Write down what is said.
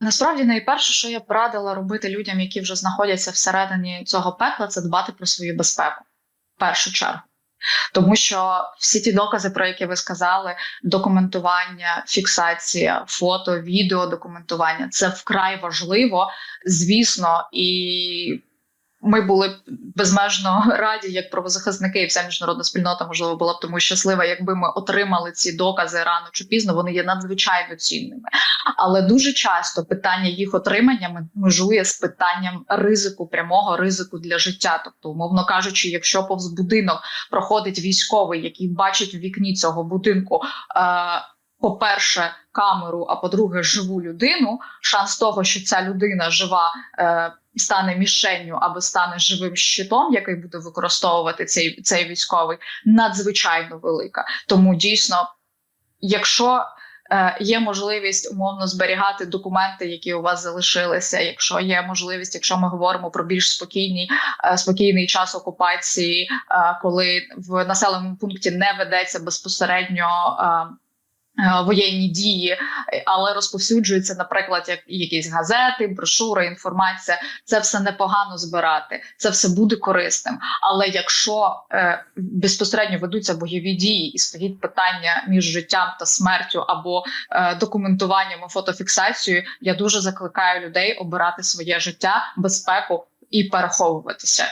Насправді, найперше, що я б радила робити людям, які вже знаходяться всередині цього пекла, це дбати про свою безпеку в першу чергу. Тому що всі ті докази, про які ви сказали, документування, фіксація, фото, відео, документування це вкрай важливо, звісно, і ми були безмежно раді, як правозахисники, і вся міжнародна спільнота можливо була б тому щаслива, якби ми отримали ці докази рано чи пізно. Вони є надзвичайно цінними. Але дуже часто питання їх отримання межує з питанням ризику, прямого ризику для життя. Тобто, умовно кажучи, якщо повз будинок проходить військовий, який бачить в вікні цього будинку. Е- по-перше, камеру, а по-друге, живу людину. Шанс того, що ця людина жива, е, стане мішенню або стане живим щитом, який буде використовувати цей, цей військовий, надзвичайно велика. Тому дійсно, якщо е, є можливість умовно зберігати документи, які у вас залишилися, якщо є можливість, якщо ми говоримо про більш спокійний, е, спокійний час окупації, коли в населеному пункті не ведеться безпосередньо. Е, Е, воєнні дії, але розповсюджуються, наприклад, як якісь газети, брошури, інформація. Це все непогано збирати, це все буде корисним. Але якщо е, безпосередньо ведуться бойові дії і стоїть питання між життям та смертю або е, документуванням і фотофіксацією, я дуже закликаю людей обирати своє життя, безпеку і переховуватися.